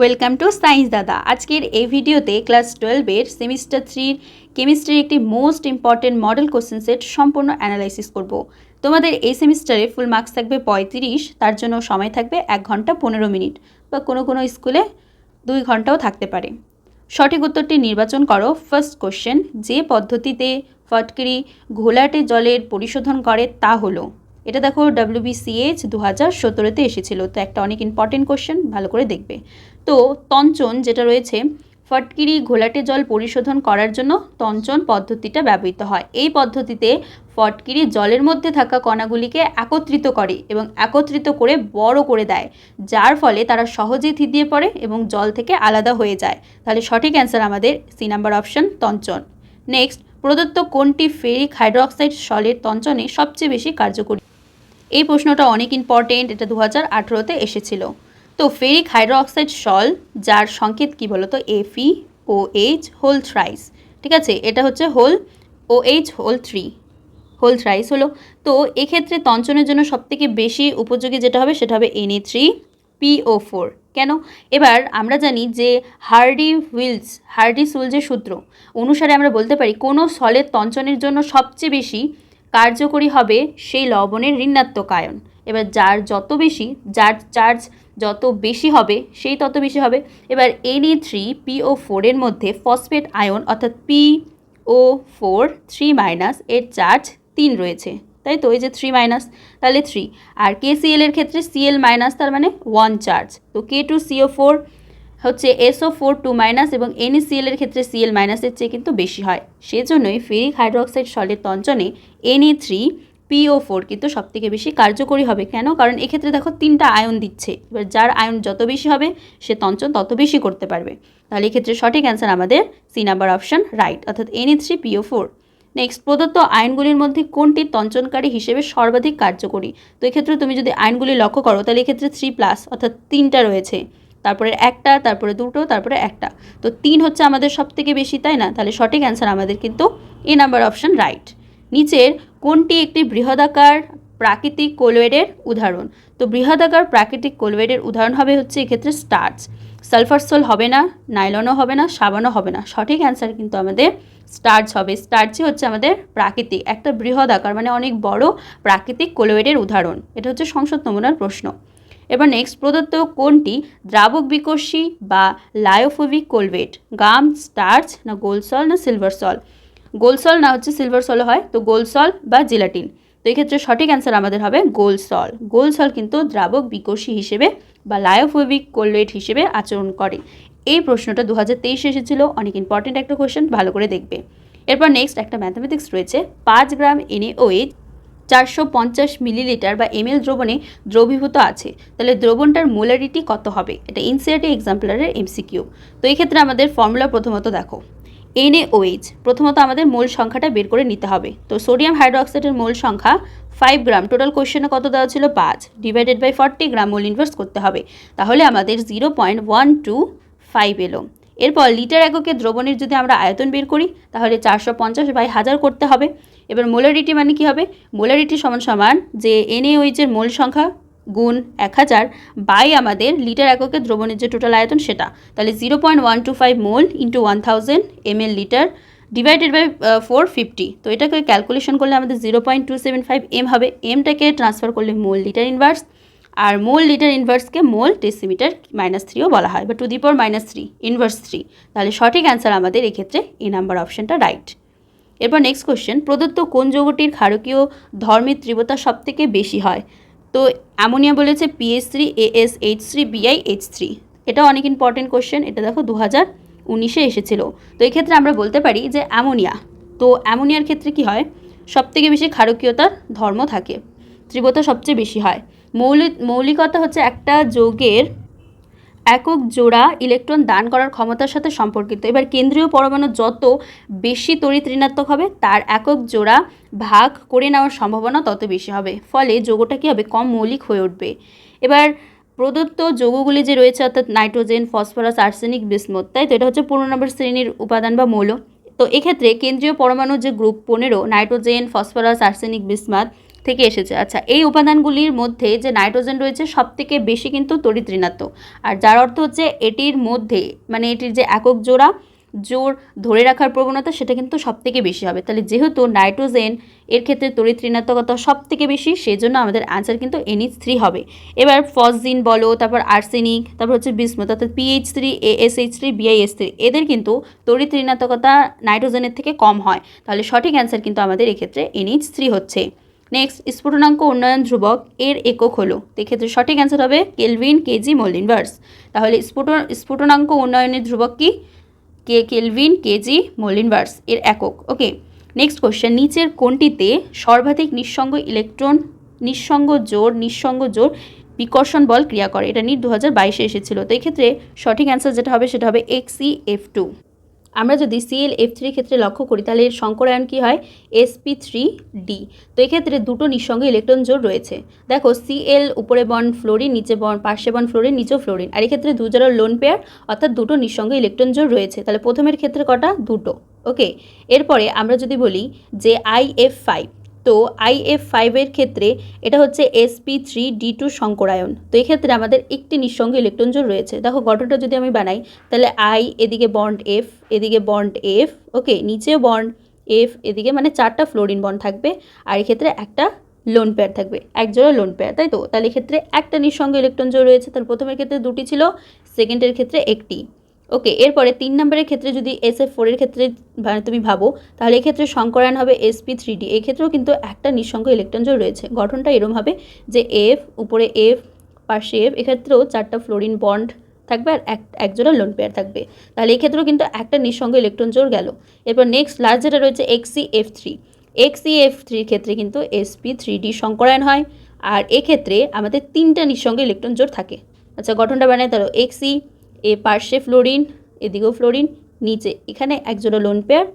Welcome to science দাদা আজকের এই ভিডিওতে ক্লাস টুয়েলভের সেমিস্টার থ্রির কেমিস্ট্রির একটি most important model question set সম্পূর্ণ অ্যানালাইসিস করব। তোমাদের এই সেমিস্টারে ফুল মার্কস থাকবে পঁয়ত্রিশ, তার জন্য সময় থাকবে এক ঘণ্টা পনেরো মিনিট বা কোনো কোনো স্কুলে দুই ঘন্টাও থাকতে পারে। সঠিক উত্তরটি নির্বাচন করো। ফার্স্ট কোশ্চেন যে পদ্ধতিতে ফটকিরি ঘোলাটে জলের পরিশোধন করে তা হলো। এটা দেখো ডাব্লিউবিসিএইচ দু হাজার সতেরোতে এসেছিল, তো একটা অনেক ইম্পর্টেন্ট কোশ্চেন ভালো করে দেখবে। তো তঞ্চন যেটা রয়েছে, ফটকিরি ঘোলাটে জল পরিশোধন করার জন্য তঞ্চন পদ্ধতিটা ব্যবহৃত হয়। এই পদ্ধতিতে ফটকিরি জলের মধ্যে থাকা কণাগুলিকে একত্রিত করে এবং একত্রিত করে বড় করে দেয়, যার ফলে তারা সহজেই থিতিয়ে পড়ে এবং জল থেকে আলাদা হয়ে যায়। তাহলে সঠিক অ্যান্সার আমাদের সি নাম্বার অপশন তঞ্চন। নেক্সট, প্রদত্ত কোনটি ফেরিক হাইড্রোক্সাইড সলের তঞ্চনে সবচেয়ে বেশি কার্যকরী? এই প্রশ্নটা অনেক ইম্পর্টেন্ট এটা দু হাজার আঠেরোতে এসেছিল। তো ফেরিক হাইড্রোক্সাইড সল, যার সংকেত কী বলো তো এফি ও এইচ হোল থ্রাইস ঠিক আছে? এটা হচ্ছে whole O H whole three whole thrice হলো। তো এক্ষেত্রে তঞ্চনের জন্য সবথেকে বেশি উপযোগী যেটা হবে, সেটা হবে এনএ থ্রি পিও ফোর কেন? এবার আমরা জানি যে হার্ডি হুইলস হার্ডি সুলজের সূত্র, অনুসারে আমরা বলতে পারি কোনো সলের তঞ্চনের জন্য সবচেয়ে বেশি কার্যকরী হবে সেই লবণের ঋণাত্মক আয়ন। এবার যার যত বেশি, যার চার্জ যত বেশি হবে, সেই তত বেশি হবে। এবার এনএ থ্রি পিও ফোরের মধ্যে ফসফেট আয়ন অর্থাৎ P O four three minus এর চার্জ তিন রয়েছে। তাই তো? এই যে থ্রি মাইনাস তাহলে থ্রি আর কে সিএলের ক্ষেত্রে সিএল মাইনাস তার মানে ওয়ান চার্জ তো কে টু সিও ফোর হচ্ছে এসও ফোর টু মাইনাস এবং এনএসিএল এর ক্ষেত্রে সিএল মাইনাসের চেয়ে কিন্তু বেশি হয়। সেজন্যই ফেরিক হাইড্রোক্সাইড সলের তঞ্চনে এনএ থ্রি পিও ফোর কিন্তু সবথেকে বেশি কার্যকরী হবে। কেন? কারণ এক্ষেত্রে দেখো তিনটা আয়ন দিচ্ছে। এবার যার আয়ন যত বেশি হবে, সে তঞ্চন তত বেশি করতে পারবে। তাহলে এক্ষেত্রে সঠিক অ্যান্সার আমাদের সি নাম্বার অপশন রাইট অর্থাৎ NA three PO four next প্রদত্ত আইনগুলির মধ্যে কোনটি তঞ্চনকারী হিসেবে সর্বাধিক কার্যকরী? তো এক্ষেত্রে তুমি যদি আইনগুলি লক্ষ্য করো, তাহলে এক্ষেত্রে থ্রি প্লাস অর্থাৎ তিনটা রয়েছে। তারপরে একটা, তারপরে দুটো, তারপরে একটা। তো তিন হচ্ছে আমাদের সব থেকে বেশি, তাই না? তাহলে সঠিক অ্যান্সার আমাদের কিন্তু এ নাম্বার অপশান রাইট নিচের কোনটি একটি বৃহদাকার প্রাকৃতিক কোলওয়েডের উদাহরণ? তো বৃহদাকার প্রাকৃতিক কোলওয়েডের উদাহরণ হবে হচ্ছে এক্ষেত্রে স্টার্চ। সালফার সোল হবে না, নাইলনও হবে না, সাবানও হবে না। সঠিক অ্যান্সার কিন্তু আমাদের স্টার্চ হবে। স্টার্চই হচ্ছে আমাদের প্রাকৃতিক, একটা বৃহৎ আকার মানে অনেক বড় প্রাকৃতিক কোলওয়েডের উদাহরণ। এটা হচ্ছে সংসদ নমুনার প্রশ্ন। এবার নেক্সট প্রদত্ত কোনটি দ্রাবক বিকর্ষী বা লায়োফোবিক কোলভেট গাম, স্টার্চ না গোল সল না সিলভার সল? গোল সল না হচ্ছে সিলভার সল হয়, তো গোল সল বা জিলাটিন। তো এক্ষেত্রে সঠিক অ্যান্সার আমাদের হবে গোল সল। গোল সল কিন্তু দ্রাবক বিকর্ষী হিসেবে বা লায়োফোবিক কোলভেট হিসেবে আচরণ করে। এই প্রশ্নটা দু হাজার তেইশে এসেছিল, অনেক ইম্পর্টেন্ট একটা কোয়েশ্চেন ভালো করে দেখবে। এরপর নেক্সট একটা ম্যাথামেটিক্স রয়েছে, পাঁচ গ্রাম এনএওএইচ চারশো পঞ্চাশ মিলিলিটার বা এমএল দ্রবণে দ্রবীভূত আছে। তাহলে দ্রবণটার মোলারিটি কত হবে? এটা ইনসিআরটি এক্সাম্পলারের এমসিকিউ তো এই ক্ষেত্রে আমাদের ফর্মুলা প্রথমত দেখো। এনএওএইচ প্রথমত আমাদের মোল সংখ্যাটা বের করে নিতে হবে। তো সোডিয়াম হাইড্রোক্সাইডের মোল সংখ্যা ফাইভ গ্রাম টোটাল কোয়েশ্চেনে কত দেওয়া ছিল? পাঁচ। Divided by forty gram mole inverse করতে হবে। তাহলে আমাদের zero point one two five এলো। এরপর লিটার এককে দ্রবণের যদি আমরা আয়তন বের করি, তাহলে চারশো পঞ্চাশ বাই হাজার করতে হবে। এবার মোলারিটি মানে কি হবে? মোলারিটি সমান সমান যে এনএওইচের মোল সংখ্যা গুণ এক হাজার বাই আমাদের লিটার এককে দ্রবণের যে টোটাল আয়তন সেটা। তাহলে zero point one two five mole into one thousand M L litre divided by four fifty তো এটাকে ক্যালকুলেশন করলে আমাদের zero point two seven five M হবে। এমটাকে ট্রান্সফার করলে মোল লিটার ইনভার্স আর মোল লিটার ইনভার্সকে মোল ডেসিমিটার মাইনাস থ্রিও বলা হয়। বা to the power minus three inverse three তাহলে সঠিক অ্যান্সার আমাদের এক্ষেত্রে এ নাম্বার অপশনটা রাইট এরপর নেক্সট কোশ্চেন প্রদত্ত কোন যৌগটির ক্ষারকীয় ধর্মের তীব্রতা সবথেকে বেশি হয়? তো অ্যামোনিয়া বলেছে PS three AS H three BI H three এটা অনেক ইম্পর্টেন্ট কোশ্চেন এটা দেখো দু হাজার উনিশে এসেছিল। তো এক্ষেত্রে আমরা বলতে পারি যে অ্যামোনিয়া। তো অ্যামোনিয়ার ক্ষেত্রে কি হয়? সবথেকে বেশি ক্ষারকীয়তার ধর্ম থাকে। তীব্রতা সবচেয়ে বেশি হয়। মৌলিক, মৌলিকতা হচ্ছে একটা যৌগের একক জোড়া ইলেকট্রন দান করার ক্ষমতার সাথে সম্পর্কিত। এবার কেন্দ্রীয় পরমাণু যত বেশি তড়িৎ ঋণাত্মক হবে, তার একক জোড়া ভাগ করে নেওয়ার সম্ভাবনা তত বেশি হবে। ফলে যৌগটা কী হবে? কম মৌলিক হয়ে উঠবে। এবার প্রদত্ত যৌগগুলি যে রয়েছে, অর্থাৎ নাইট্রোজেন, ফসফরাস, আর্সেনিক বিসমুথ তাই তো? এটা হচ্ছে পনেরো নম্বর শ্রেণির উপাদান বা মৌল। তো এক্ষেত্রে কেন্দ্রীয় পরমাণু যে গ্রুপ পনেরো, নাইট্রোজেন, ফসফরাস, আর্সেনিক বিসমাথ থেকে এসেছে। আচ্ছা এই উপাদানগুলির মধ্যে যে নাইট্রোজেন রয়েছে সব থেকে বেশি কিন্তু তড়িৎ আর যার অর্থ হচ্ছে এটির মধ্যে মানে এটির যে একক জোড়া জোর ধরে রাখার প্রবণতা সেটা কিন্তু সব থেকে বেশি হবে। তাহলে যেহেতু নাইট্রোজেন এর ক্ষেত্রে তড়িৎ ঋণাত্মকতা সব থেকে বেশি সেই জন্য আমাদের আনসার কিন্তু এনএইচ থ্রি হবে। এবার ফসজিন বলো, তারপর আর্সেনিক, তারপর হচ্ছে বিসমুথ অর্থাৎ PH three ASH three BIS three এদের কিন্তু তড়িৎ ঋণাত্মকতা নাইট্রোজেনের থেকে কম হয়। তাহলে সঠিক অ্যান্সার কিন্তু আমাদের এক্ষেত্রে এনএইচ থ্রি হচ্ছে। নেক্সট স্ফুটনাঙ্ক উন্নয়ন ধ্রুবক এর একক হলো। এক্ষেত্রে সঠিক অ্যান্সার হবে কেলভিন কেজি মোলিনভার্স তাহলে স্ফুট, স্ফুটনাঙ্ক উন্নয়নের ধ্রুবক কি? কে, কেলভিন কেজি মোলিনভার্স এর একক। ওকে নেক্সট কোশ্চেন নিচের কোনটিতে সর্বাধিক নিঃসঙ্গ ইলেকট্রন নিঃসঙ্গ জোর নিঃসঙ্গ জোর বিকর্ষণ বল ক্রিয়া করে? এটা নিট দু হাজার বাইশে এসেছিল। তো এক্ষেত্রে সঠিক অ্যান্সার যেটা হবে, সেটা হবে এক্সি এফ টু আমরা যদি সিএল এফ থ্রির ক্ষেত্রে লক্ষ্য করি, তাহলে এর সংকরায়ন কী হয়? এসপি থ্রি ডি তো এক্ষেত্রে দুটো নিঃসঙ্গে ইলেকট্রন জোড় রয়েছে। দেখো সিএল উপরে বন ফ্লোরিন নিচে বন, পার্শ্বে বন ফ্লোরিন নিচেও ফ্লোরিন আর এক্ষেত্রে দু জোড়ার লোন পেয়ার অর্থাৎ দুটো নিঃসঙ্গে ইলেকট্রন জোড় রয়েছে। তাহলে প্রথমের ক্ষেত্রে কটা? দুটো। ওকে এরপরে আমরা যদি বলি যে আই এফ ফাইভ তো আই এফ ফাইভের ক্ষেত্রে এটা হচ্ছে এসপি থ্রি ডি টু সংকরায়ন তো এক্ষেত্রে আমাদের একটি নিঃসঙ্গ ইলেকট্রন জোড় রয়েছে। দেখো গঠনটা যদি আমি বানাই, তাহলে আই এদিকে বন্ড এফ এদিকে বন্ড এফ ওকে নিচেও বন্ড এফ এদিকে মানে চারটা ফ্লোরিন বন্ড থাকবে। আর এক্ষেত্রে একটা লোন পেয়ার থাকবে এক জোড়া লোন পেয়ার তাই তো? তাহলে এক্ষেত্রে একটা নিঃসঙ্গ ইলেকট্রন জোড় রয়েছে, তাহলে প্রথমের ক্ষেত্রে দুটি ছিল সেকেন্ডের ক্ষেত্রে একটি। ওকে এরপরে তিন নম্বরের ক্ষেত্রে যদি এস এফ ফোরের ক্ষেত্রে ভা- তুমি ভাবো, তাহলে এক্ষেত্রে সংকরায়ন হবে এসপি থ্রি ডি এক্ষেত্রেও কিন্তু একটা নিঃসঙ্গ ইলেকট্রন জোড় রয়েছে। গঠনটা এরম হবে যে এফ উপরে এফ পাশে এফ এক্ষেত্রেও চারটা ফ্লোরিন বন্ড থাকবে আর এক, একজোড়া লোন পেয়ার থাকবে। তাহলে এক্ষেত্রেও কিন্তু একটা নিঃসঙ্গ ইলেকট্রন জোড় গেল। এরপর নেক্সট লাস্ট যেটা রয়েছে XE F three XE F থ্রির ক্ষেত্রে কিন্তু এসপি থ্রি ডি সংকরায়ন হয় আর এক্ষেত্রে আমাদের তিনটা নিঃসঙ্গ ইলেকট্রন জোড় থাকে। আচ্ছা গঠনটা বানায় তাহলে এক্সি এ পার্শ্বে ফ্লোরিন, এদিকেও ফ্লোরিন, নিচে এখানে এক জোড়া লোন পেয়ার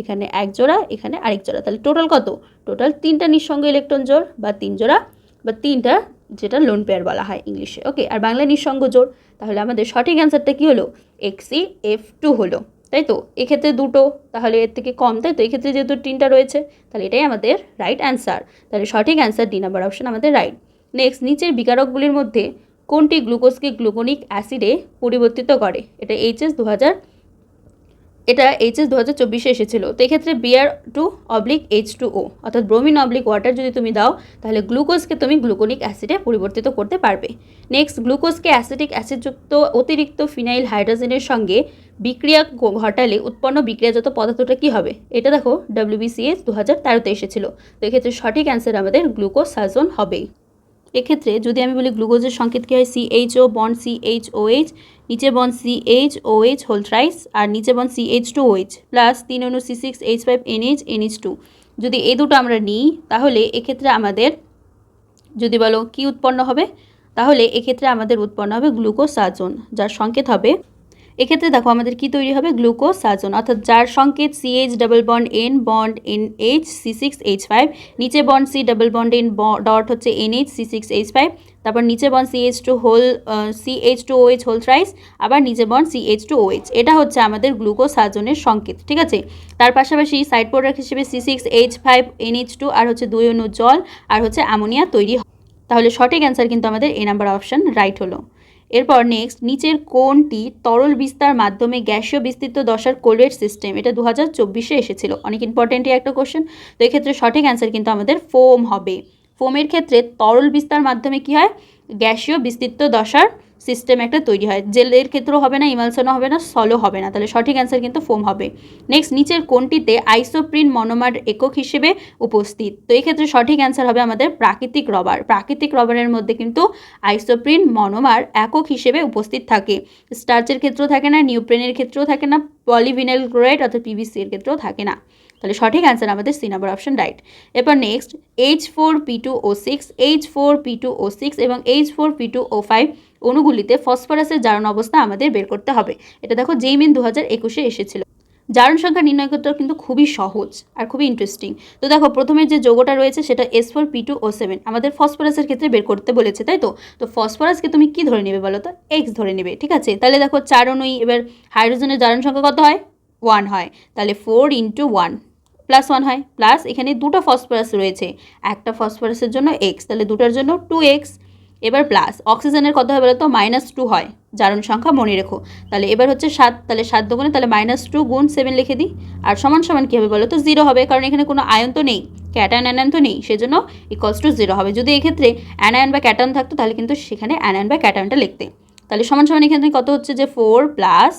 এখানে এক জোড়া এখানে আরেক জোড়া। তাহলে টোটাল কত? টোটাল তিনটা নিঃসঙ্গ ইলেকট্রন জোড় বা তিন জোড়া বা তিনটা যেটা লোন পেয়ার বলা হয় ইংলিশে। ওকে আর বাংলা নিঃসঙ্গ জোড়, তাহলে আমাদের সঠিক অ্যান্সারটা কী হলো? এক্সি এফ টু হলো। তাই তো? এক্ষেত্রে দুটো, তাহলে এর থেকে কম, তাই তো? এক্ষেত্রে যেহেতু তিনটা রয়েছে, তাহলে এটাই আমাদের রাইট অ্যান্সার তাহলে সঠিক অ্যান্সার ডি নাম্বার অপশন আমাদের রাইট নেক্সট নিচের বিকারকগুলির মধ্যে কোনটি গ্লুকোজকে গ্লুকোনিক অ্যাসিডে পরিবর্তিত করে? এটা এইচএস দু হাজার এটা এইচএস দু হাজার চব্বিশে এসেছিল। তো এক্ষেত্রে BR two oblique H two O অর্থাৎ ব্রোমিন অবলিক ওয়াটার যদি তুমি দাও, তাহলে গ্লুকোজকে তুমি গ্লুকোনিক অ্যাসিডে পরিবর্তিত করতে পারবে। নেক্সট গ্লুকোজকে অ্যাসিটিক অ্যাসিডযুক্ত অতিরিক্ত ফিনাইল হাইড্রোজেনের সঙ্গে বিক্রিয়া ঘটালে উৎপন্ন বিক্রিয়াজাত পদার্থটা কী হবে? এটা দেখো ডাব্লিউবিসিএস দু হাজার তেরোতে এসেছিল। তো এক্ষেত্রে সঠিক অ্যান্সার আমাদের গ্লুকোসাজন হবেই। এক্ষেত্রে যদি আমি বলি গ্লুকোজের সংকেত কী হয়? সিএইচও বন্ড সিএইচওএইচ নিচে ও এইচ হোল থ্রাইস আর নিচে C H two OH plus তিন অনু C six H five NH NH two যদি এই দুটো আমরা নিই, তাহলে এক্ষেত্রে আমাদের যদি বলো কি উৎপন্ন হবে? তাহলে এক্ষেত্রে আমাদের উৎপন্ন হবে গ্লুকোজ গ্লুকোসাজন যার সংকেত হবে এক্ষেত্রে দেখো আমাদের কি তৈরি হবে? গ্লুকোসাজন অর্থাৎ যার সংকেত CH double bond N bond N H C six H five নিচে bond C double bond N dot হচ্ছে N H C six H five তারপর নিচে bond CH two whole CH two OH whole thrice আবার নিচে bond CH two OH এটা হচ্ছে আমাদের গ্লুকোসাজনের সংকেত, ঠিক আছে? তার পাশাপাশি সাইড প্রোডাক্ট হিসেবে C six H five NH two আর হচ্ছে দুই অণু জল আর হচ্ছে অ্যামোনিয়া তৈরি তাহলে সঠিক অ্যান্সার কিন্তু আমাদের এ নাম্বার অপশন রাইট হলো। এরপর নেক্সট নিচের কোনটি তরল বিস্তার মাধ্যমে গ্যাসীয় বিস্তৃত দশার কোলেট সিস্টেম এটা দু হাজার চব্বিশে এসেছিল। অনেক ইম্পর্টেন্টই একটা কোশ্চেন তো এক্ষেত্রে সঠিক অ্যান্সার কিন্তু আমাদের ফোম হবে। ফোমের ক্ষেত্রে তরল বিস্তার মাধ্যমে কি হয়? গ্যাসীয় বিস্তৃত দশার সিস্টেম একটা তৈরি হয়। জেলের ক্ষেত্রেও হবে না, ইমালসনও হবে না, সলও হবে না। তাহলে সঠিক অ্যান্সার কিন্তু ফোম হবে। নেক্সট নিচের কোনটিতে আইসোপ্রিন মনোমার একক হিসেবে উপস্থিত। তো এক্ষেত্রে সঠিক অ্যান্সার হবে আমাদের প্রাকৃতিক রবার প্রাকৃতিক রবারের মধ্যে কিন্তু আইসোপ্রিন মনোমার একক হিসেবে উপস্থিত থাকে। স্টার্চের ক্ষেত্রেও থাকে না নিউপ্রেনের ক্ষেত্রেও থাকে না পলিভিনাইল ক্লোরাইড অর্থাৎ পিভিসি এর ক্ষেত্রেও থাকে না। তাহলে সঠিক অ্যান্সার আমাদের সি নাম্বার অপশন রাইট এরপর next H four P two O six H four P two O six এবং H four P two O five অণুগুলিতে ফসফরাসের জারণ অবস্থা আমাদের বের করতে হবে। এটা দেখো জেইমিন দু হাজার একুশে এসেছিল। জারণ সংখ্যা নির্ণয় করতে কিন্তু খুবই সহজ আর খুবই ইন্টারেস্টিং তো দেখো প্রথমে যে যোগটা রয়েছে সেটা S four P two O seven আমাদের ফসফরাসের ক্ষেত্রে বের করতে বলেছে, তাই তো? তো ফসফরাসকে তুমি কি ধরে নেবে বলো তো? এক্স ধরে নেবে, ঠিক আছে? তাহলে দেখো চার অনুই, এবার হাইড্রোজেনের জারণ সংখ্যা কত হয়? ওয়ান হয়। তাহলে four into one plus one হয় প্লাস এখানে দুটো ফসফরাস রয়েছে। একটা ফসফরাসের জন্য এক্স তাহলে দুটার জন্য টু এক্স এবার প্লাস অক্সিজেনের কত হয় বলো তো মাইনাস টু হয়। জারণ সংখ্যা মনে রেখো। তাহলে এবার হচ্ছে সাত, তাহলে সাত দুগুণে, তাহলে মাইনাস টু গুণ সেভেন লিখে দিই। আর সমান সমান কী হবে বলো তো জিরো হবে, কারণ এখানে কোনো আয়ন তো নেই ক্যাটায়ন অ্যানায়ন তো নেই, সেজন্য ইকলস টু জিরো হবে। যদি এক্ষেত্রে অ্যানায়ন বা ক্যাটায়ন থাকতো, তাহলে কিন্তু সেখানে অ্যানায়ন বা ক্যাটায়নটা লিখতে। তাহলে সমান সমান এখানে কত হচ্ছে যে four plus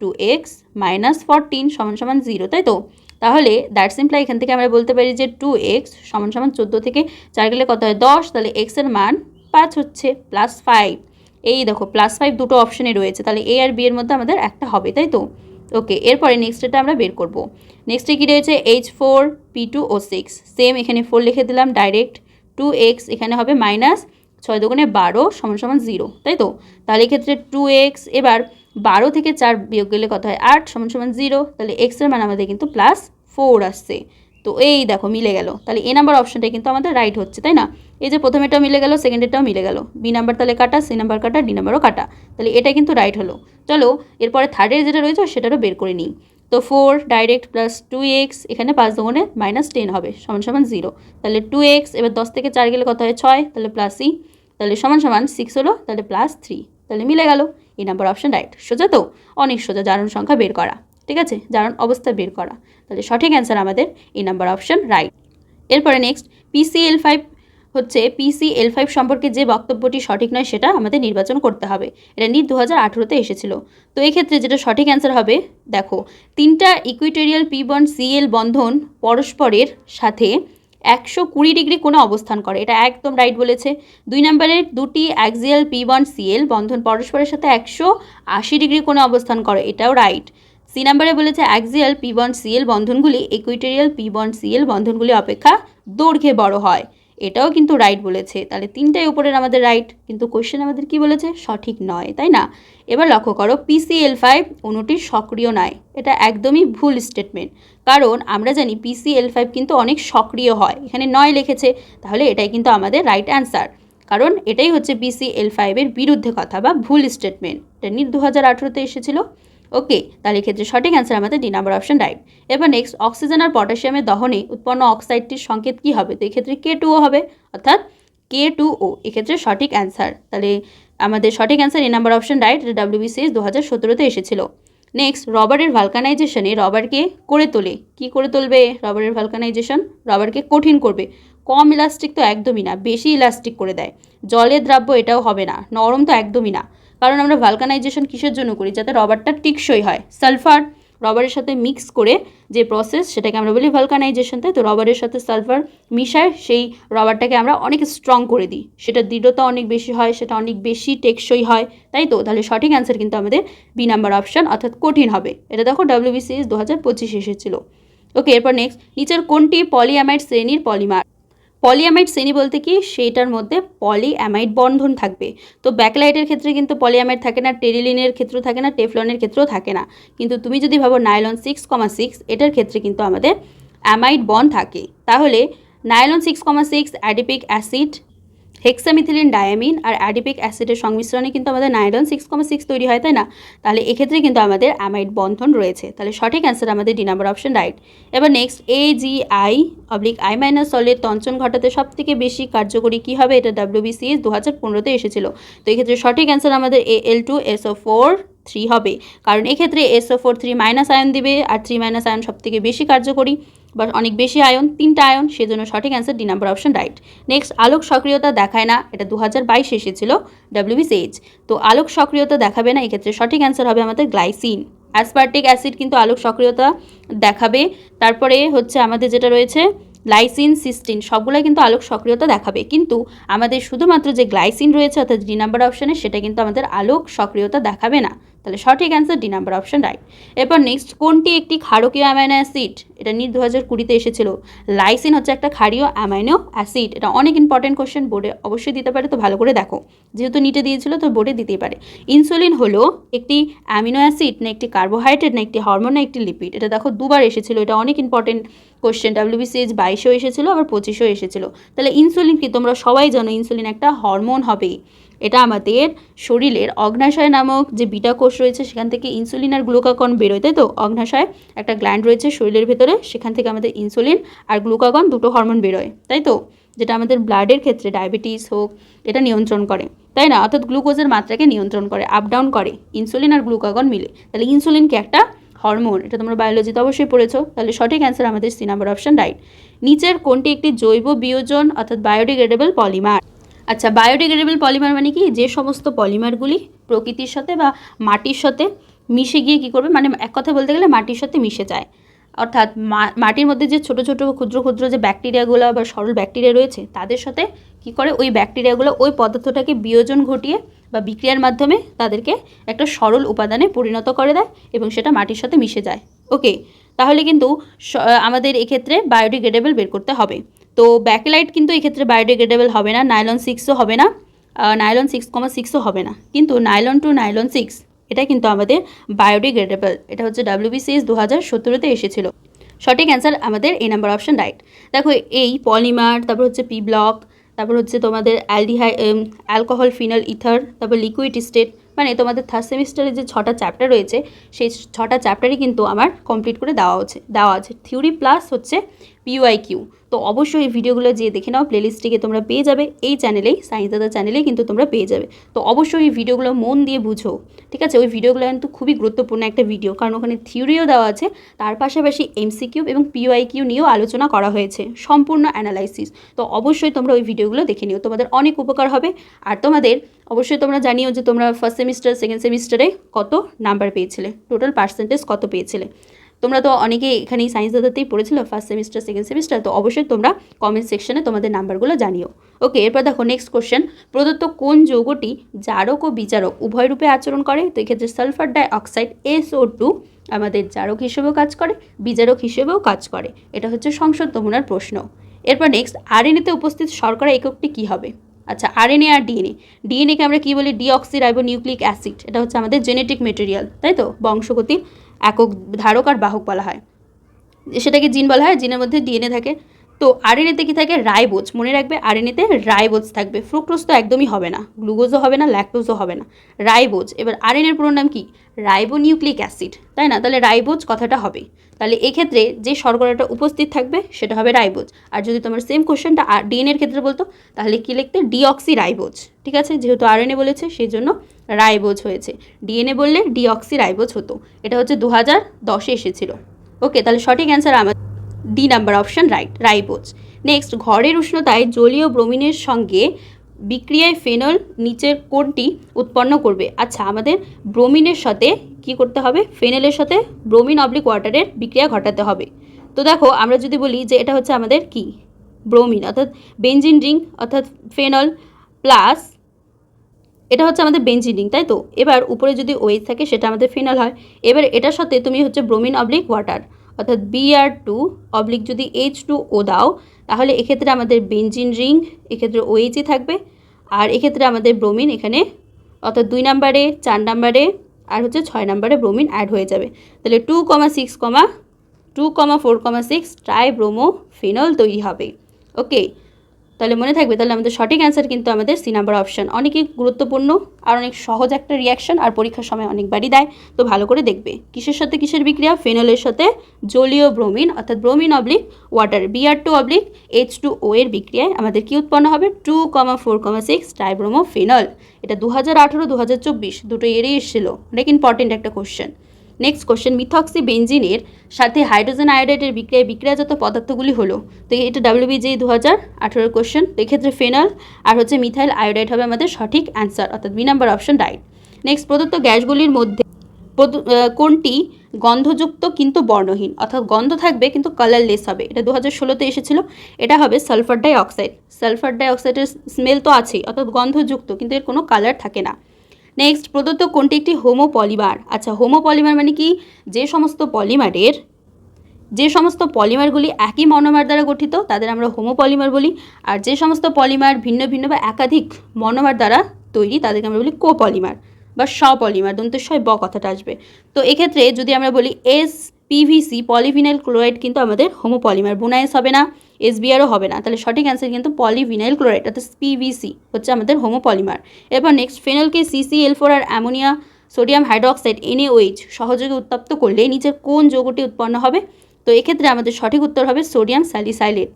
two X minus fourteen সমান সমান জিরো তাই তো? তাহলে দ্যাট সিম্পলাই এখান থেকে আমরা বলতে পারি যে টু এক্স সমান সমান চোদ্দ থেকে চার গেলে কত হয় দশ? তাহলে এক্সের মান পাঁচ হচ্ছে প্লাস ফাইভ এই দেখো প্লাস ফাইভ দুটো অপশনে রয়েছে, তাহলে এ আর বি এর মধ্যে আমাদের একটা হবে, তাই তো? ওকে এরপরে নেক্সট এটা আমরা বের করব। নেক্সটে কী রয়েছে? H four P two O six same এখানে ফোর লিখে দিলাম ডাইরেক্ট টু এক্স এখানে হবে মাইনাস ছয় দোকানে বারো সমান সমান জিরো তাই তো? তাহলে এক্ষেত্রে টু এক্স এবার বারো থেকে চার বিয়োগ গেলে কত হয়? আট সমান সমান জিরো। তাহলে এক্সের মান আমাদের কিন্তু প্লাস ফোর আসছে। তো এই দেখো, মিলে গেল। তাহলে এ নাম্বার অপশনটা কিন্তু আমাদের রাইট হচ্ছে, তাই না? এই যে প্রথমেটাও মিলে গেল সেকেন্ডেরটাও মিলে গেল। বি নাম্বার তাহলে কাটা সি নাম্বার কাটা ডি নাম্বারও কাটা। তাহলে এটা কিন্তু রাইট হলো। চলো, এরপরে থার্ডের যেটা রয়েছে, সেটারও বের করে নিই। তো four direct plus two X এখানে পাঁচ দোকানে মাইনাস টেন হবে, সমান সমান জিরো তাহলে টু এক্স এবার দশ থেকে চার গেলে কত হয়? ছয়। তাহলে প্লাস সি তাহলে সমান সমান সিক্স হলো, তাহলে প্লাস থ্রি তাহলে মিলে গেল। এই নাম্বার অপশন রাইট সোজা তো? অনেক সোজা, জারণ সংখ্যা বের করা। ঠিক আছে? জারণ অবস্থা বের করা। তাহলে সঠিক অ্যান্সার আমাদের এই নাম্বার অপশন রাইট এরপরে নেক্সট পিসিএল ফাইভ হচ্ছে পিসিএল ফাইভ সম্পর্কে যে বক্তব্যটি সঠিক নয় সেটা আমাদের নির্বাচন করতে হবে। এটা নিট দু হাজার আঠেরোতে এসেছিল। তো এক্ষেত্রে যেটা সঠিক অ্যান্সার হবে, দেখো, তিনটা ইকুইটেরিয়াল পি বন্ড সিএল বন্ধন পরস্পরের সাথে একশো কুড়ি ডিগ্রি কোণে অবস্থান করে। এটা একদম রাইট বলেছে। দুই নম্বরের দুটি অ্যাক্সিয়াল পি বন্ড সিএল বন্ধন পরস্পরের সাথে একশো আশি ডিগ্রি কোণে অবস্থান করে। এটাও রাইট সি নাম্বারে বলেছে অ্যাক্সিয়াল পি বন্ড সিএল বন্ধনগুলি ইকুইটোরিয়াল পি বন্ড সিএল বন্ধনগুলি অপেক্ষা দৈর্ঘ্যে বড় হয়। এটাও কিন্তু রাইট বলেছে। তাহলে তিনটাই উপরের আমাদের রাইট কিন্তু কোশ্চেন আমাদের কি বলেছে? সঠিক নয়, তাই না? এবার লক্ষ্য করো পিসিএল ফাইভ অণুটি সক্রিয় নয়। এটা একদমই ভুল স্টেটমেন্ট কারণ আমরা জানি পিসিএল ফাইভ কিন্তু অনেক সক্রিয় হয়। এখানে নয় লিখেছে, তাহলে এটাই কিন্তু আমাদের রাইট অ্যান্সার কারণ এটাই হচ্ছে পিসিএল ফাইভের বিরুদ্ধে কথা বা ভুল স্টেটমেন্ট এটা নিট দু হাজার আঠেরোতে এসেছিল। ওকে তাহলে এক্ষেত্রে সঠিক অ্যান্সার আমাদের ডি নাম্বার অপশন রাইট এবার নেক্সট অক্সিজেন আর পটাশিয়ামের দহনে উৎপন্ন অক্সাইডটির সংকেত কী হবে? তো এক্ষেত্রে কে টুও হবে, অর্থাৎ কে টু ও এক্ষেত্রে সঠিক অ্যান্সার তাহলে আমাদের সঠিক answer A number option right WBCS দু হাজার সতেরোতে এসেছিল। নেক্সট রবারের ভালকানাইজেশনে রবারকে করে তোলে। কি করে তুলবে রবারের ভালকানাইজেশন রবারকে কঠিন করবে। কম ইলাস্টিক তো একদমই না, বেশি ইলাস্টিক করে দেয়। জলের দ্রাব্য এটাও হবে না, নরম তো একদমই না। কারণ আমরা ভালকানাইজেশন কিসের জন্য করি? যাতে রবারটা টিকসই হয়। সালফার রবারের সাথে মিক্স করে যে প্রসেস সেটাকে আমরা বলি ভালকানাইজেশন তাই তো রবারের সাথে সালফার মিশায় সেই রবারটাকে আমরা অনেক স্ট্রং করে দিই। সেটা দৃঢ়তা অনেক বেশি হয়, সেটা অনেক বেশি টেকসই হয়, তাই তো? তাহলে সঠিক অ্যান্সার কিন্তু আমাদের বি নাম্বার অপশান অর্থাৎ কঠিন হবে। এটা দেখো ডাব্লিউবিসিএস দু হাজার পঁচিশে এসেছিল। ওকে এরপর নেক্সট নিচের কোনটি পলিঅ্যামাইড শ্রেণির পলিমার পলিঅ্যামাইড শ্রেণি বলতে কি? সেইটার মধ্যে পলিঅ্যামাইড বন্ধন থাকবে। তো ব্যাকলাইটের ক্ষেত্রে কিন্তু পলিঅ্যামাইড থাকে না টেরিলিনের ক্ষেত্রেও থাকে না টেফলনের ক্ষেত্রেও থাকে না। কিন্তু তুমি যদি ভাবো নাইলন সিক্স কমা সিক্স এটার ক্ষেত্রে কিন্তু আমাদের অ্যামাইড বন থাকে। তাহলে nylon six comma six adipic acid hexamethylene diamine আর অ্যাডিপিক অ্যাসিডের সংমিশ্রণে কিন্তু আমাদের নাইলন সিক্স কমা সিক্স তৈরি হয়, তাই না? তাহলে এক্ষেত্রে কিন্তু আমাদের অ্যামাইড বন্ধন রয়েছে। তাহলে সঠিক অ্যান্সার আমাদের ডি নাম্বার অপশন রাইট এবার next A G I oblique I minus সলের তঞ্চন ঘটাতে সব থেকে বেশি কার্যকরী কী হবে? এটা ডাব্লিউবিসিএস দু হাজার পনেরোতে এসেছিল। তো এক্ষেত্রে সঠিক অ্যান্সার আমাদের A L two SO four three হবে। কারণ এক্ষেত্রে এসও ফোর থ্রি মাইনাস আয়ন দিবে, আর থ্রি মাইনাস আয়ন সব থেকে বেশি কার্যকরী। বা অনেক বেশি আয়ন, তিনটা আয়ন, সেজন্য সঠিক answer D number option right next আলোক সক্রিয়তা দেখায় না, এটা দু হাজার বাইশ এসেছিল ডাব্লিউবিসিএইচ তো আলোক সক্রিয়তা দেখাবে না, এক্ষেত্রে সঠিক অ্যান্সার হবে আমাদের গ্লাইসিন অ্যাসপার্টিক অ্যাসিড কিন্তু আলোক সক্রিয়তা দেখাবে, তারপরে হচ্ছে আমাদের যেটা রয়েছে লাইসিন সিস্টিন সবগুলোই কিন্তু আলোক সক্রিয়তা দেখাবে। কিন্তু আমাদের শুধুমাত্র যে গ্লাইসিন রয়েছে, অর্থাৎ ডি নাম্বার অপশানে সেটা কিন্তু আমাদের আলোক সক্রিয়তা দেখাবে না। তাহলে সঠিক answer D number option right এরপর নেক্সট কোনটি একটি ক্ষারকীয় অ্যামাইনো অ্যাসিড এটা নিট দু হাজার কুড়িতে এসেছিল। লাইসিন হচ্ছে একটা ক্ষারীয় অ্যামাইনো অ্যাসিড এটা অনেক ইম্পর্টেন্ট কোশ্চেন বোর্ডে অবশ্যই দিতে পারে, তো ভালো করে দেখো। যেহেতু নিটে দিয়েছিল, তো বোর্ডে দিতেই পারে। ইনসুলিন হলো একটি অ্যামিনো অ্যাসিড না একটি কার্বোহাইড্রেট না একটি হরমোন না একটি লিপিড এটা দেখো দুবার এসেছিল, এটা অনেক ইম্পর্টেন্ট কোশ্চেন ডাব্লিউবিসিএইচ বাইশেও এসেছিল, আবার পঁচিশেও এসেছিল। তাহলে ইনসুলিন কি? তোমরা সবাই জানো ইনসুলিন একটা হরমোন হবে এটা আমাদের শরীরের অগ্নাশয় নামক যে বিটা কোষ রয়েছে, সেখান থেকে ইনসুলিন আর গ্লুকাগন বেরোয়, তাই তো? অগ্নাশয় একটা গ্ল্যান্ড রয়েছে শরীরের ভেতরে, সেখান থেকে আমাদের ইনসুলিন আর গ্লুকাগন দুটো হরমোন বেরোয়, তাই তো? যেটা আমাদের ব্লাডের ক্ষেত্রে ডায়াবেটিস হোক, এটা নিয়ন্ত্রণ করে, তাই না? অর্থাৎ গ্লুকোজের মাত্রাকে নিয়ন্ত্রণ করে আপ ডাউন করে ইনসুলিন আর গ্লুকাগন মিলে। তাহলে ইনসুলিনকে একটা হরমোন এটা তোমরা বায়োলজিতে অবশ্যই পড়েছো, তাহলে সঠিক অ্যান্সার আমাদের সি নাম্বার অপশন রাইট নিচের কোনটি একটি জৈব বিয়োজন, অর্থাৎ বায়োডিগ্রেডেবল পলিমার আচ্ছা বায়োডিগ্রেডেবল পলিমার মানে কি? যে সমস্ত পলিমারগুলি প্রকৃতির সাথে বা মাটির সাথে মিশে গিয়ে কী করবে? মানে এক কথা বলতে গেলে মাটির সাথে মিশে যায়। অর্থাৎ মাটির মধ্যে যে ছোট ছোট ক্ষুদ্র ক্ষুদ্র যে ব্যাকটেরিয়াগুলো বা সরল ব্যাকটেরিয়া রয়েছে, তাদের সাথে কি করে? ওই ব্যাকটেরিয়াগুলো ওই পদার্থটাকে বিয়োজন ঘটিয়ে বা বিক্রিয়ার মাধ্যমে তাদেরকে একটা সরল উপাদানে পরিণত করে দেয় এবং সেটা মাটির সাথে মিশে যায়। ওকে তাহলে কিন্তু আমাদের এক্ষেত্রে বায়োডিগ্রেডেবল বের করতে হবে। তো ব্যাকেলাইট কিন্তু এক্ষেত্রে বায়োডিগ্রেডেবল হবে না, নাইলন সিক্সও হবে না নাইলন সিক্স কমা সিক্সও হবে না। কিন্তু নাইলন টু নাইলন সিক্স, এটা কিন্তু আমাদের বায়োডিগ্রেডেবল, এটা হচ্ছে ডাব্লিউবিসিএস দু হাজার সতেরোতে এসেছিল। সঠিক অ্যান্সার আমাদের এই নাম্বার অপশান রাইট। দেখো এই পলিমার, তারপর হচ্ছে পি ব্লক, তারপর হচ্ছে তোমাদের অ্যালডিহাই অ্যালকোহল, ফিনাল, ইথার, তারপর লিকুইড স্টেট মানে তোমাদের থার্ড সেমিস্টারে যে ছটা চ্যাপ্টার রয়েছে, সেই ছটা চ্যাপ্টারই কিন্তু আমার কমপ্লিট করে দেওয়া আছে দেওয়া আছে। থিওরি প্লাস হচ্ছে পিওয়াই কিউ তো অবশ্যই এই ভিডিওগুলো যে দেখে নাও প্লেলিস্টটিকে তোমরা পেয়ে যাবে। এই চ্যানেলেই সায়েন্স দাদা চ্যানেলেই কিন্তু তোমরা পেয়ে যাবে। তো অবশ্যই এই ভিডিওগুলো মন দিয়ে বুঝো, ঠিক আছে? ওই ভিডিওগুলো কিন্তু খুবই গুরুত্বপূর্ণ একটা ভিডিও কারণ ওখানে থিওরিও দেওয়া আছে। তার পাশাপাশি এমসিকিউ এবং পিওয়াই কিউ নিয়েও আলোচনা করা হয়েছে, সম্পূর্ণ অ্যানালাইসিস তো অবশ্যই তোমরা ওই ভিডিওগুলো দেখে নিও। তোমাদের অনেক উপকার হবে। আর তোমাদের, অবশ্যই তোমরা জানিও যে তোমরা ফার্স্ট সেমিস্টার সেকেন্ড সেমিস্টারে কত নাম্বার পেয়েছিলে? টোটাল পার্সেন্টেজ কত পেয়েছিলে? তোমরা তো অনেকে এখানে সায়েন্স দাদাতেই পড়েছিল ফার্স্ট সেমিস্টার সেকেন্ড সেমিস্টার তো অবশ্যই তোমরা কমেন্ট সেকশনে তোমাদের নাম্বারগুলো জানিও। ওকে এরপর দেখো নেক্সট কোশ্চেন প্রদত্ত কোন যৌগটি জারক ও বিচারক উভয় রূপে আচরণ করে? তো এক্ষেত্রে sulphur dioxide SO two আমাদের জারক হিসেবেও কাজ করে, বিচারক হিসেবেও কাজ করে। এটা হচ্ছে সংসদ নমুনার প্রশ্ন। এরপর নেক্সট আরএনএতে উপস্থিত শর্করা এককটি কী হবে? আচ্ছা আরএনএ আর ডিএনএ ডিএনএকে আমরা কী বলি? ডিঅক্সি রাইবোনিউক্লিক অ্যাসিড এটা হচ্ছে আমাদের জেনেটিক মেটেরিয়াল তাই তো? বংশগতির একক ধারক আর বাহক বলা হয়। সেটাকে জিন বলা হয় জিনের মধ্যে ডিএনএ থাকে। তো আরএনএতে কি থাকে? রাইবোজ। মনে রাখবে আরএনএতে রাইবোজ থাকবে। ফ্রুক্টোজ তো একদমই হবে না। গ্লুকোজও হবে না, ল্যাকটোজও হবে না। রাইবোজ। এবার আরএনএর পুরো নাম কি? Ribonucleic acid. তাই না? তাহলে রাইবোজ কথাটা হবে। তাহলে এক্ষেত্রে যে শর্করাটা উপস্থিত থাকবে, সেটা হবে রাইবোজ। আর যদি তোমার সেম কোশ্চেনটা ডিএনএর ক্ষেত্রে বলতো, তাহলে কি লিখতে? ডিঅক্সি রাইবোজ ঠিক আছে? যেহেতু আরএনএ বলেছে, সেই জন্য রাইবোজ হয়েছে। ডিএনএ বললে ডিঅক্সি রাইবোজ হতো। এটা হচ্ছে দু হাজার দশে এসেছিল। ওকে, তাহলে সঠিক অ্যান্সার আমার D number option right ribose next ঘরের উষ্ণতায় জলীয় ব্রোমিনের সঙ্গে বিক্রিয়ায় ফেনল নিচের কোনটি উৎপন্ন করবে। আচ্ছা আমাদের ব্রোমিনের সাথে কি করতে হবে? ফেনলের সাথে ব্রোমিন অবলিক ওয়াটারের বিক্রিয়া ঘটাতে হবে। তো দেখো, আমরা যদি বলি যে এটা হচ্ছে আমাদের কি? ব্রোমিন, অর্থাৎ বেঞ্জিন রিং অর্থাৎ ফেনল প্লাস এটা হচ্ছে আমাদের বেঞ্জিন রিং তাই তো? এবার উপরে যদি ওয়েজ থাকে, সেটা আমাদের ফিনাল হয়। এবার এটার সাথে তুমি হচ্ছে ব্রোমিন অবলিক ওয়াটার অর্থাৎ বিআর টু অবলিক যদি এইচ টু ও দাও, তাহলে এক্ষেত্রে আমাদের বেঞ্জিন রিং এক্ষেত্রে ওএইচই থাকবে। আর এক্ষেত্রে আমাদের ব্রোমিন এখানে, অর্থাৎ দুই নাম্বারে, চার নাম্বারে, আর হচ্ছে ছয় নাম্বারে ব্রোমিন অ্যাড হয়ে যাবে। তাহলে two comma six comma two comma four comma six tribromophenol তৈরি হবে। ওকে তাহলে মনে থাকবে, তাহলে আমাদের সঠিক অ্যান্সার কিন্তু আমাদের সি নাম্বার অপশন অনেকই গুরুত্বপূর্ণ আর অনেক সহজ একটা রিয়াকশন আর পরীক্ষার সময় অনেকবারই দেয়। তো ভালো করে দেখবে, কিসের সাথে কিসের বিক্রিয়া? ফেনলের সাথে জলীয় ব্রোমিন অর্থাৎ bromine oblique water BR two oblique H two O এর বিক্রিয়ায় আমাদের কি উৎপন্ন হবে? Two comma four comma six tribromophenol এটা দু হাজার আঠেরো দু হাজার চব্বিশ দুটো এরই এসেছিল। অনেক ইম্পর্টেন্ট একটা কোশ্চেন নেক্সট কোশ্চেন মিথক্সি বেঞ্জিনের সাথে হাইড্রোজেন আয়োডাইডের বিক্রিয়ায় বিক্রিয়াজাত পদার্থগুলি হলো, তো এটা ডাব্লিউবিজি দু হাজার আঠেরোর কোশ্চেন তো এক্ষেত্রে ফেনল আর হচ্ছে মিথাইল আয়োডাইড হবে আমাদের সঠিক অ্যান্সার অর্থাৎ B number option right next প্রদত্ত গ্যাসগুলির মধ্যে কোনটি গন্ধযুক্ত কিন্তু বর্ণহীন? অর্থাৎ গন্ধ থাকবে কিন্তু কালারলেস হবে। এটা দু হাজার ষোলোতে এসেছিল, এটা হবে সালফার ডাই অক্সাইড সালফার ডাই অক্সাইডের স্মেল তো আছেই, অর্থাৎ গন্ধযুক্ত, কিন্তু এর কোনো কালার থাকে না। নেক্সট প্রদত্ত কোনটি একটি হোমো পলিমার আচ্ছা হোমো পলিমার মানে কি? যে সমস্ত পলিমারের, যে সমস্ত পলিমারগুলি একই মনোমার দ্বারা গঠিত, তাদের আমরা হোমো পলিমার বলি, আর যে সমস্ত পলিমার ভিন্ন ভিন্ন বা একাধিক মনোমার দ্বারা তৈরি, তাদেরকে আমরা বলি কোপলিমার বা স পলিমার স্বপলিমার দন্তস্বয় ব কথাটা আসবে। তো এক্ষেত্রে যদি আমরা বলি এস পিভিসি পলিভিনাইল ক্লোরাইড কিন্তু আমাদের হোমো পলিমার বুনাইস হবে না। এসবিআরও হবে না। তাহলে সঠিক অ্যান্সার কিন্তু পলিভিনাইল ক্লোরাইড অর্থাৎ পিভিসি হচ্ছে আমাদের হোমোপলিমার এরপর নেক্সট ফেনলকে সিসিএল ফোর আর অ্যামোনিয়া সোডিয়াম হাইড্রক্সাইড এনএওএইচ সহযোগে উত্তপ্ত করলে নিচের কোন যৌগটি উৎপন্ন হবে? তো এক্ষেত্রে আমাদের সঠিক উত্তর হবে সোডিয়াম স্যালিসাইলেট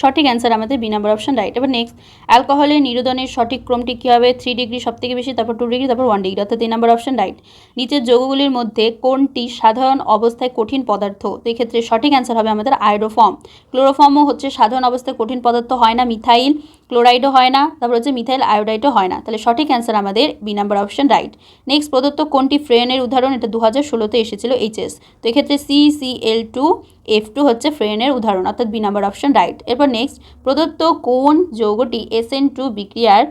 সঠিক অ্যান্সার আমাদের বি নাম্বার অপশন রাইট এবার নেক্সট অ্যালকোহলের নিরোধনের সঠিক ক্রমটি কী হবে? থ্রি ডিগ্রি সব থেকে বেশি, তারপর টু ডিগ্রি তারপর ওয়ান ডিগ্রি অর্থাৎ তিন নাম্বার অপশন রাইট নিচের যোগগুলির মধ্যে কোনটি সাধারণ অবস্থায় কঠিন পদার্থ? তো এক্ষেত্রে সঠিক অ্যান্সার হবে আমাদের আয়রোফর্ম ক্লোরোফর্মও হচ্ছে সাধারণ অবস্থায় কঠিন পদার্থ, হয় না মিথাইল। ক্লোরাইডও হয় না, তারপর হচ্ছে মিথাইল আয়োডাইডও হয় না। তাহলে সঠিক অ্যান্সার আমাদের B number option right next প্রদত্ত কোনটি ফ্রেনের উদাহরণ? এটা দু হাজার ষোলোতে এসেছিল এইচএস তো এক্ষেত্রে C C L two F two হচ্ছে ফ্রেনের উদাহরণ, অর্থাৎ বি নাম্বার অপশন রাইট এরপর নেক্সট প্রদত্ত কোন যৌগটি এস এন টু বিক্রিয়ার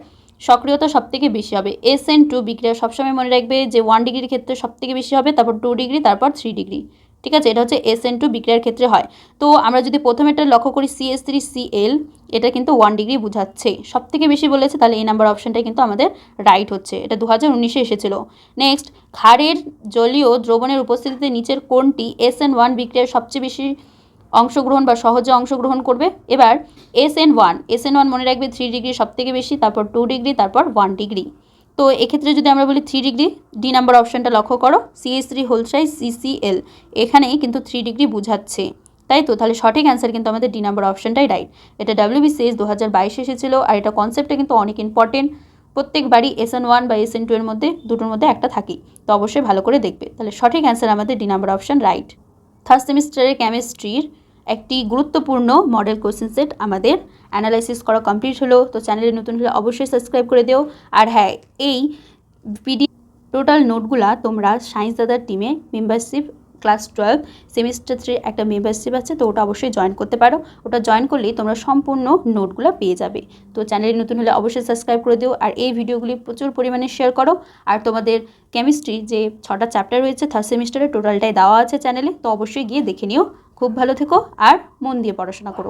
সক্রিয়তা সবথেকে বেশি হবে? এস এন টু বিক্রিয়া সবসময় মনে রাখবে যে ওয়ান ডিগ্রির ক্ষেত্রে সবথেকে বেশি হবে, তারপর টু ডিগ্রি তারপর থ্রি ডিগ্রি ঠিক আছে? এটা হচ্ছে এস এন টু বিক্রিয়ার ক্ষেত্রে হয়। তো আমরা যদি প্রথমে এটা লক্ষ্য করি সিএস থ্রি সিএল এটা কিন্তু ওয়ান ডিগ্রি বোঝাচ্ছে। সব থেকে বেশি বলেছে, তাহলে এই নাম্বার অপশনটাই কিন্তু আমাদের রাইট হচ্ছে। এটা দু হাজার উনিশে এসেছিল। নেক্সট ক্ষারের জলীয় দ্রবণের উপস্থিতিতে নিচের কোনটি এস এন ওয়ান বিক্রিয়ার সবচেয়ে বেশি অংশগ্রহণ বা সহজে অংশগ্রহণ করবে? এবার S N one S N one মনে রাখবে থ্রি ডিগ্রি সব থেকে বেশি, তারপর টু ডিগ্রি তারপর ওয়ান ডিগ্রি তো এক্ষেত্রে যদি আমরা বলি থ্রি ডিগ্রি ডি নাম্বার অপশনটা লক্ষ্য করো CS three whole size CCL এখানেই কিন্তু থ্রি ডিগ্রি বুঝাচ্ছে। তাই তো? তাহলে সঠিক অ্যান্সার কিন্তু আমাদের ডি নাম্বার অপশনটাই রাইট এটা ডাব্লিউবিসিএস দু হাজার বাইশে এসেছিল, আর এটা কনসেপ্টটা কিন্তু অনেক ইম্পর্টেন্ট প্রত্যেকবারই এস এন ওয়ান বা এস এন টু এর মধ্যে, দুটোর মধ্যে একটা থাকেই। তো অবশ্যই ভালো করে দেখবে। তাহলে সঠিক অ্যান্সার আমাদের D number option right third সেমিস্টারের কেমিস্ট্রির একটি গুরুত্বপূর্ণ মডেল কোশ্চেন সেট আমাদের অ্যানালাইসিস করা কমপ্লিট হলো, তো চ্যানেলে নতুন হলে অবশ্যই সাবস্ক্রাইব করে দিও। আর হ্যাঁ এই পিডি টোটাল নোটগুলা তোমরা সায়েন্স দাদার টিমে মেম্বারশিপ ক্লাস টুয়েলভ সেমিস্টার থ্রির একটা মেম্বারশিপ আছে, তো ওটা অবশ্যই জয়েন করতে পারো। ওটা জয়েন করলেই তোমরা সম্পূর্ণ নোটগুলো পেয়ে যাবে। তো চ্যানেলে নতুন হলে অবশ্যই সাবস্ক্রাইব করে দিও, আর এই ভিডিওগুলি প্রচুর পরিমাণে শেয়ার করো। আর তোমাদের কেমিস্ট্রি যে ছটা চ্যাপ্টার রয়েছে থার্ড সেমিস্টারে টোটালটাই দেওয়া আছে চ্যানেলে তো অবশ্যই গিয়ে দেখে নিও। খুব ভালো থেকো, আর মন দিয়ে পড়াশোনা করো।